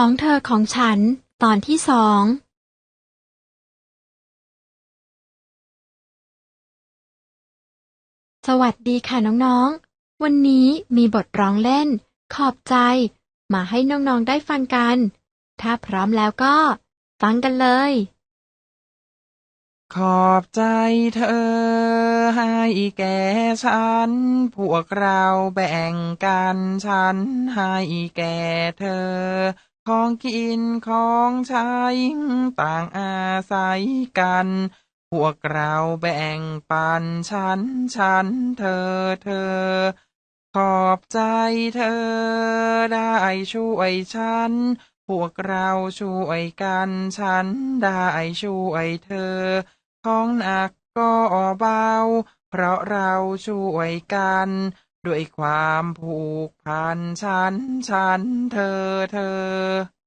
ของเธอของฉัน ตอนที่สองสวัสดีค่ะน้องๆ วันนี้มีบทร้องเล่น ขอบใจ มาให้น้องๆได้ฟังกัน ถ้าพร้อมแล้วก็ ฟังกันเลย ขอบใจเธอ ให้แก่ฉัน พวกเราแบ่งกันฉันให้แก่เธอ ของกินของใช้ต่างอาศัยกัน พวกเราแบ่งปันฉันฉันเธอเธอ ขอบใจเธอได้ช่วยฉัน พวกเราช่วยกันฉันได้ช่วยเธอ ของหนักก็เบา เพราะเราช่วยกัน ด้วยความผูกพันฉัน ฉัน เธอเธอ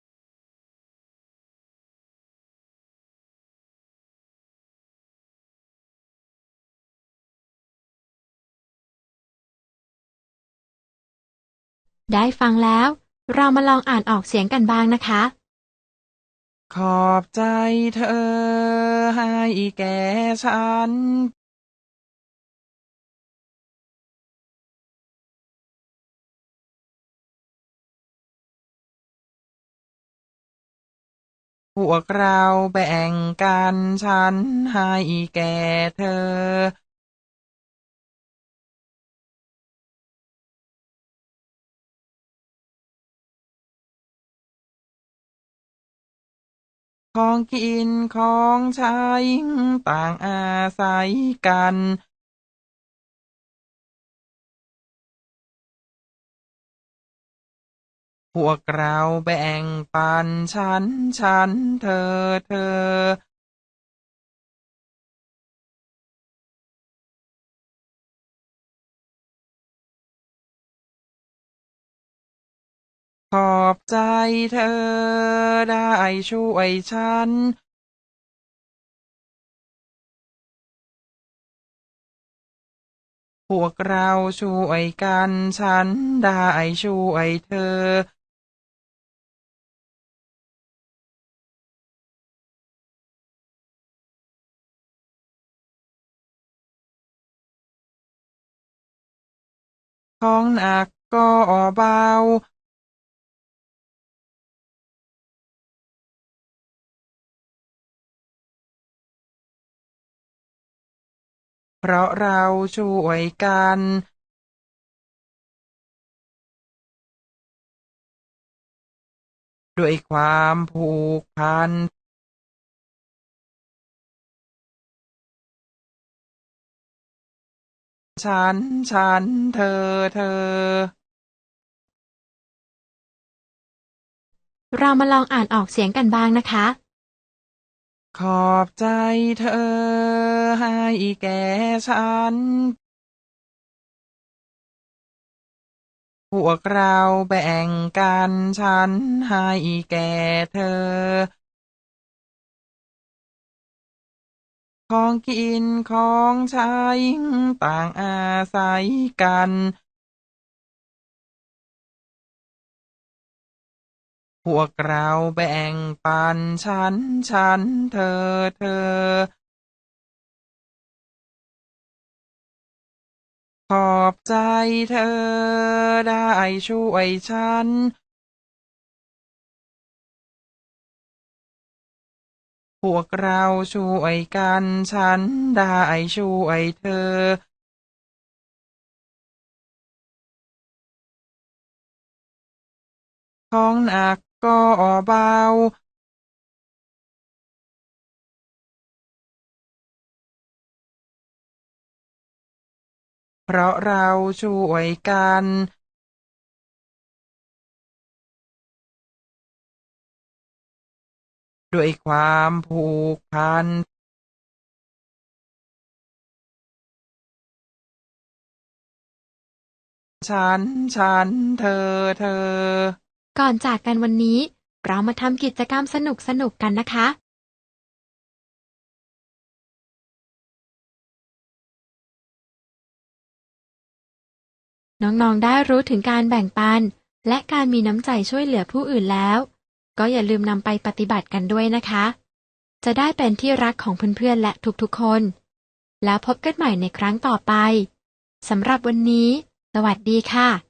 ได้ฟังแล้ว เรามาลองอ่านออกเสียงกันบ้างนะคะ ขอบใจเธอให้แก่ฉัน วกเราแบ่งกันฉันให้แก่เธอของกินของใช้ต่างอาศัยกัน พวกเราแบ่งปันฉันฉันเธอเธอขอบใจเธอได้ช่วยฉัน พวกเราช่วยกันฉันได้ช่วยเธอ ของหนักก็เบาเพราะเราช่วยกัน ด้วยความผูกพัน ฉัน ฉัน เธอ เธอ เรามาลองอ่านออกเสียงกันบ้างนะคะ ขอบใจเธอ ให้แก่ฉัน พวกเราแบ่งกันฉันให้แก่เธอ ของกินของใช้ต่างอาศัยกันพวกเราแบ่งปันฉันฉันเธอเธอ ขอบใจเธอได้ช่วยฉัน พวกเราช่วยกัน ฉันได้ช่วยเธอของหนักก็เบา เพราะเราช่วยกัน ด้วยความผูกพันฉัน ฉัน เธอ เธอ ก่อนจากกันวันนี้ เรามาทำกิจกรรมสนุกๆกันนะคะ น้อง ๆ ได้รู้ถึงการแบ่งปัน และการมีน้ำใจช่วยเหลือผู้อื่นแล้ว ก็อย่าลืมนำไปปฏิบัติกันด้วยนะคะ จะได้เป็นที่รักของเพื่อนๆและทุกๆคน แล้วพบกันใหม่ในครั้งต่อไปสำหรับวันนี้ สวัสดีค่ะ